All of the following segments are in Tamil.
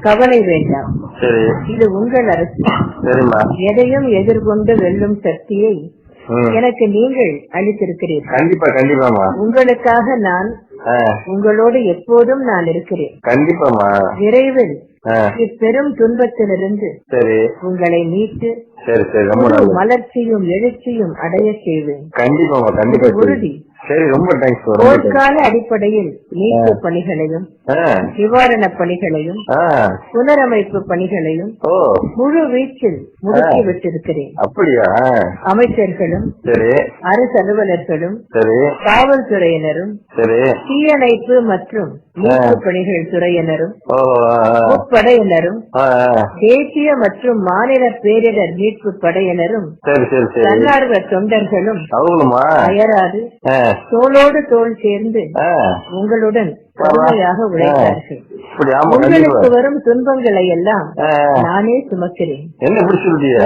கவலை வேண்டாம். இது உங்கள் அரசு. எதையும் எதிர்கொண்டு வெல்லும் சக்தியை. எனக்கு நீங்கள் அளித்திருக்கிறீர்கள். கண்டிப்பா கண்டிப்பாமா உங்களுக்காக நான் உங்களோடு எப்போதும் நான் இருக்கிறேன். கண்டிப்பாமா விரைவில் ஆ, இப்பெரும் துன்பத்திலிருந்து உங்களை மீட்டு மலர்ச்சியும் எழுச்சியும் அடைய செய்வேன். கண்டிப்பா உறுதி. சரி ரொம்ப. போர்க்கால அடிப்படையில் மீட்பு பணிகளையும் நிவாரண பணிகளையும் புனரமைப்பு பணிகளையும் முழு வீச்சில் முடுக்கி விட்டிருக்கிறேன். அப்படியா? அமைச்சர்களும் சரி. அரசு அலுவலர்களும் சரி. காவல்துறையினரும் சரி. தீயணைப்பு மற்றும் மீட்பு பணிகள் துறையினரும் முப்படையினரும். தேசிய மற்றும் மாநில பேரிடர் மீட்பு படையினரும் தன்னார்வ தொண்டர்களும் அயராது. தோளோடு தோள் சேர்ந்து. உங்களுடன் கடுமையாக உழைத்தார்கள் உங்களுக்கு வரும் துன்பங்களை எல்லாம் நானே சுமக்கிறேன்.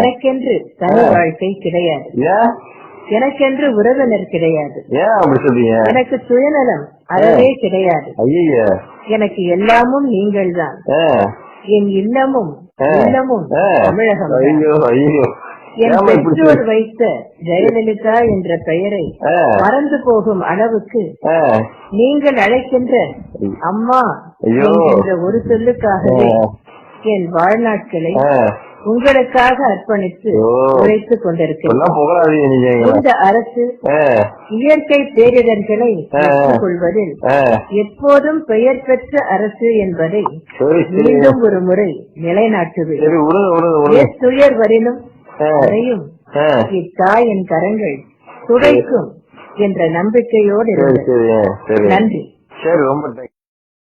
எனக்கென்று தனி வாழ்க்கை கிடையாது. எனக்கென்று உறவினர் கிடையாது. எனக்கு சுயநலம் அறவே கிடையாது. எனக்கு எல்லாமும் நீங்கள்தான். என் இல்லமும் இல்லமும் தமிழகம் ஐயோ ஐயோ. என் பெற்றோர் வைத்த ஜெயலலிதா என்ற பெயரை மறந்து போகும் அளவுக்கு நீங்கள் அழைக்கின்ற அம்மா. என்கின்ற ஒரு சொல்லுக்காகவே. என் வாழ்நாட்களை. உங்களுக்காக அர்ப்பணித்து. உழைத்துக் கொண்டிருக்கிறேன். இந்த அரசு இயற்கை பேரிடர்களை கொள்வதில். எப்போதும் பெயர் பெற்ற அரசு என்பதை மீண்டும் ஒரு முறை நிலைநாட்டுவேன் துயர் வரினும் அதையும் ஆ. இத்தாயின் கரங்கள் துடைக்கும் என்ற நம்பிக்கையோடு இருந்தது. நன்றி. சரி ரொம்ப.